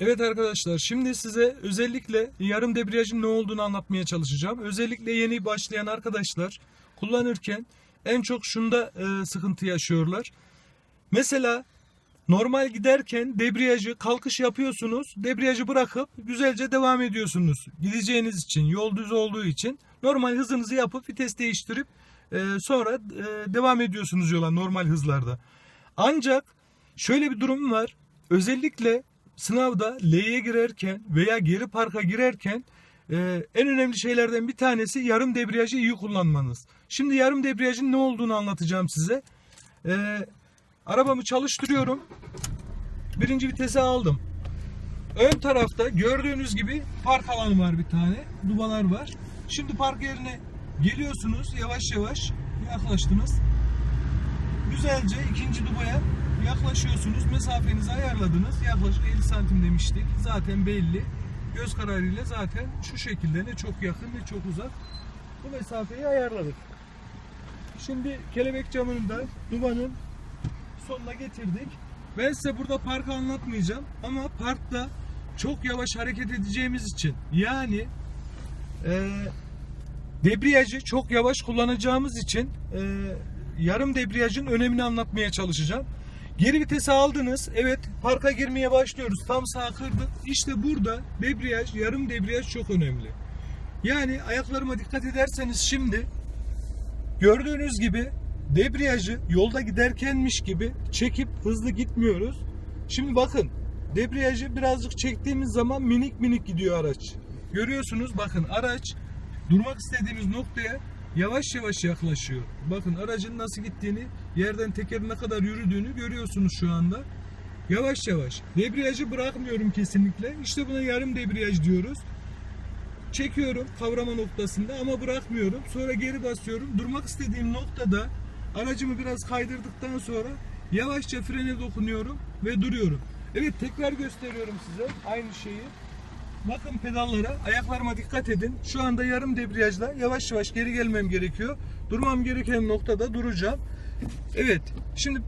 Evet arkadaşlar şimdi size özellikle yarım debriyajın ne olduğunu anlatmaya çalışacağım. Özellikle yeni başlayan arkadaşlar kullanırken en çok şunda e, sıkıntı yaşıyorlar. Mesela normal giderken debriyajı kalkış yapıyorsunuz. Debriyajı bırakıp güzelce devam ediyorsunuz. Gideceğiniz için yol düz olduğu için normal hızınızı yapıp vites değiştirip e, sonra e, devam ediyorsunuz yola normal hızlarda. Ancak şöyle bir durum var. Özellikle sınavda L'ye girerken veya geri parka girerken e, en önemli şeylerden bir tanesi yarım debriyajı iyi kullanmanız. Şimdi yarım debriyajın ne olduğunu anlatacağım size. E, arabamı çalıştırıyorum. Birinci vitese aldım. Ön tarafta gördüğünüz gibi park alanı var bir tane. Dubalar var. Şimdi park yerine geliyorsunuz. Yavaş yavaş yaklaştınız. Güzelce ikinci dubaya yaklaşıyorsunuz. Mesafenizi ayarladınız. Yaklaşık 50 santim demiştik. Zaten belli. Göz kararıyla zaten şu şekilde ne çok yakın ne çok uzak. Bu mesafeyi ayarladık. Şimdi kelebek camını da dubanın sonuna getirdik. Ben size burada parkı anlatmayacağım ama parkta çok yavaş hareket edeceğimiz için yani e, debriyajı çok yavaş kullanacağımız için e, yarım debriyajın önemini anlatmaya çalışacağım. Geri vitesi aldınız. Evet parka girmeye başlıyoruz. Tam sağ kırdık. İşte burada debriyaj, yarım debriyaj çok önemli. Yani ayaklarıma dikkat ederseniz şimdi gördüğünüz gibi debriyajı yolda giderkenmiş gibi çekip hızlı gitmiyoruz. Şimdi bakın debriyajı birazcık çektiğimiz zaman minik minik gidiyor araç. Görüyorsunuz bakın araç durmak istediğimiz noktaya yavaş yavaş yaklaşıyor. Bakın aracın nasıl gittiğini, yerden tekerin ne kadar yürüdüğünü görüyorsunuz şu anda. Yavaş yavaş. Debriyajı bırakmıyorum kesinlikle. İşte buna yarım debriyaj diyoruz. Çekiyorum kavrama noktasında ama bırakmıyorum. Sonra geri basıyorum. Durmak istediğim noktada aracımı biraz kaydırdıktan sonra yavaşça frene dokunuyorum ve duruyorum. Evet tekrar gösteriyorum size aynı şeyi. Bakın pedallara, ayaklarıma dikkat edin. Şu anda yarım debriyajla yavaş yavaş geri gelmem gerekiyor. Durmam gereken noktada duracağım. Evet, şimdi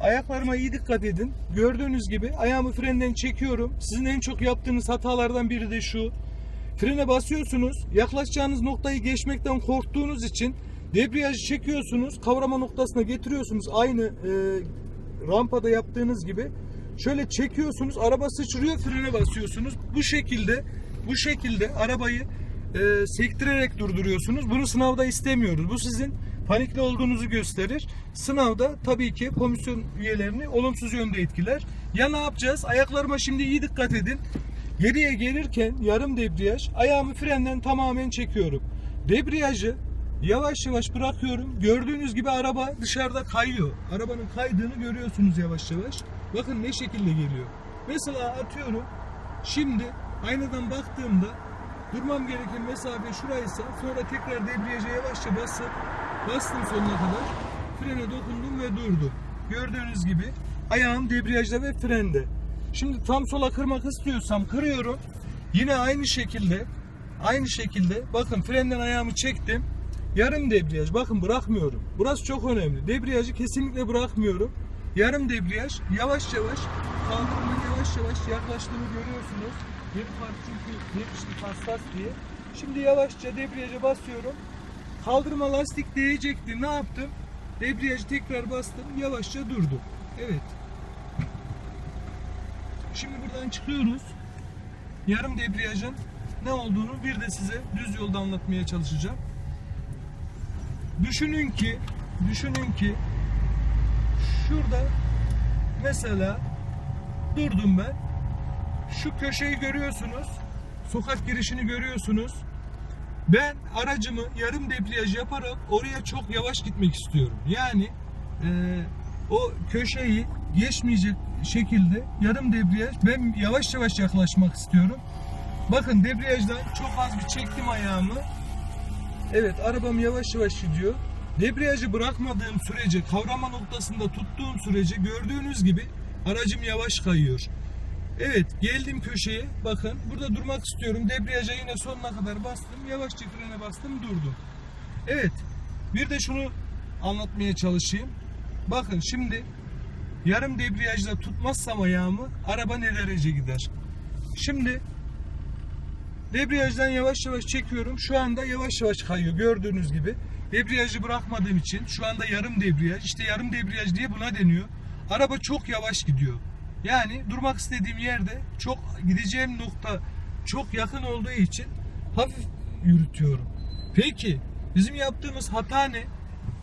ayaklarıma iyi dikkat edin. Gördüğünüz gibi ayağımı frenden çekiyorum. Sizin en çok yaptığınız hatalardan biri de şu. Frene basıyorsunuz. Yaklaşacağınız noktayı geçmekten korktuğunuz için debriyajı çekiyorsunuz. Kavrama noktasına getiriyorsunuz. Aynı e, rampada yaptığınız gibi. Şöyle çekiyorsunuz. Araba sıçrıyor. Frene basıyorsunuz. Bu şekilde bu şekilde arabayı e, sektirerek durduruyorsunuz. Bunu sınavda istemiyoruz. Bu sizin panikli olduğunuzu gösterir. Sınavda tabii ki komisyon üyelerini olumsuz yönde etkiler. Ya ne yapacağız? Ayaklarıma şimdi iyi dikkat edin. Geriye gelirken yarım debriyaj ayağımı frenden tamamen çekiyorum. Debriyajı yavaş yavaş bırakıyorum. Gördüğünüz gibi araba dışarıda kayıyor. Arabanın kaydığını görüyorsunuz yavaş yavaş. Bakın ne şekilde geliyor. Mesela atıyorum şimdi aynadan baktığımda durmam gereken mesafe şuraysa sonra tekrar debriyaja yavaşça basıp bastım sonuna kadar frene dokundum ve durdum. Gördüğünüz gibi ayağım debriyajda ve frende. Şimdi tam sola kırmak istiyorsam kırıyorum. Yine aynı şekilde aynı şekilde bakın frenden ayağımı çektim. Yarım debriyaj bakın bırakmıyorum. Burası çok önemli. Debriyajı kesinlikle bırakmıyorum. Yarım debriyaj yavaş yavaş kaldırımın yavaş yavaş yaklaştığını görüyorsunuz. Geri park çünkü geçişlik hassas diye. Şimdi yavaşça debriyaja basıyorum. Kaldırıma lastik değecekti. Ne yaptım? Debriyajı tekrar bastım. Yavaşça durdu. Evet. Şimdi buradan çıkıyoruz. Yarım debriyajın ne olduğunu bir de size düz yolda anlatmaya çalışacağım. Düşünün ki, düşünün ki şurada mesela durdum ben. Şu köşeyi görüyorsunuz. Sokak girişini görüyorsunuz. Ben aracımı yarım debriyaj yaparak oraya çok yavaş gitmek istiyorum. Yani eee, o köşeyi geçmeyecek şekilde yarım debriyaj ben yavaş yavaş yaklaşmak istiyorum. Bakın debriyajdan çok az bir çektim ayağımı. Evet arabam yavaş yavaş gidiyor. Debriyajı bırakmadığım sürece kavrama noktasında tuttuğum sürece gördüğünüz gibi aracım yavaş kayıyor. Evet geldim köşeye bakın burada durmak istiyorum. Debriyaja yine sonuna kadar bastım. Yavaşça frene bastım durdum. Evet bir de şunu anlatmaya çalışayım. Bakın şimdi yarım debriyajla tutmazsam ayağımı araba ne derece gider? Şimdi debriyajdan yavaş yavaş çekiyorum. Şu anda yavaş yavaş kayıyor gördüğünüz gibi. Debriyajı bırakmadığım için şu anda yarım debriyaj. İşte yarım debriyaj diye buna deniyor. Araba çok yavaş gidiyor. Yani durmak istediğim yerde çok gideceğim nokta çok yakın olduğu için hafif yürütüyorum. Peki bizim yaptığımız hata ne?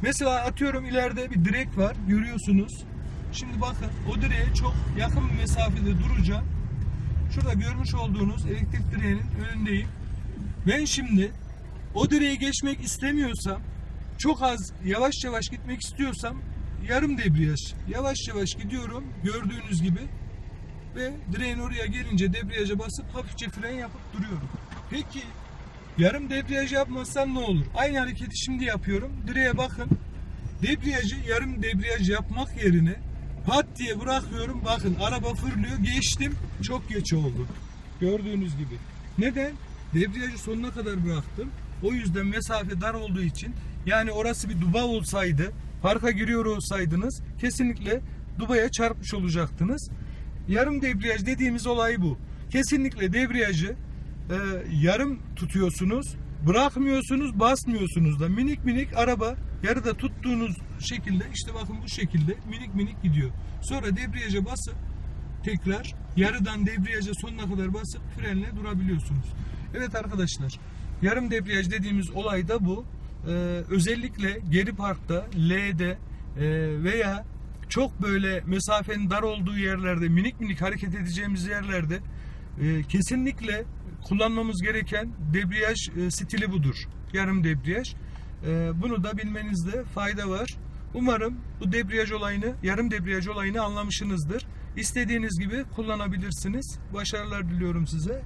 Mesela atıyorum ileride bir direk var görüyorsunuz. Şimdi bakın o direğe çok yakın bir mesafede duracağım. Şurada görmüş olduğunuz elektrik direğinin önündeyim. Ben şimdi o direği geçmek istemiyorsam çok az yavaş yavaş gitmek istiyorsam yarım debriyaj yavaş yavaş gidiyorum gördüğünüz gibi ve direğin oraya gelince debriyaja basıp hafifçe fren yapıp duruyorum. Peki yarım debriyaj yapmazsam ne olur? Aynı hareketi şimdi yapıyorum. Direğe bakın. Debriyajı yarım debriyaj yapmak yerine pat diye bırakıyorum. Bakın araba fırlıyor. Geçtim. Çok geç oldu. Gördüğünüz gibi. Neden? Debriyajı sonuna kadar bıraktım. O yüzden mesafe dar olduğu için yani orası bir duba olsaydı parka giriyor olsaydınız kesinlikle dubaya çarpmış olacaktınız. Yarım debriyaj dediğimiz olay bu. Kesinlikle debriyajı e, yarım tutuyorsunuz, bırakmıyorsunuz, basmıyorsunuz da minik minik araba yarıda tuttuğunuz şekilde işte bakın bu şekilde minik minik gidiyor. Sonra debriyaja basıp tekrar yarıdan debriyaja sonuna kadar basıp frenle durabiliyorsunuz. Evet arkadaşlar yarım debriyaj dediğimiz olay da bu. Ee, özellikle geri parkta L'de e, veya çok böyle mesafenin dar olduğu yerlerde minik minik hareket edeceğimiz yerlerde e, kesinlikle kullanmamız gereken debriyaj e, stili budur. Yarım debriyaj. E, bunu da bilmenizde fayda var. Umarım bu debriyaj olayını, yarım debriyaj olayını anlamışsınızdır. İstediğiniz gibi kullanabilirsiniz. Başarılar diliyorum size.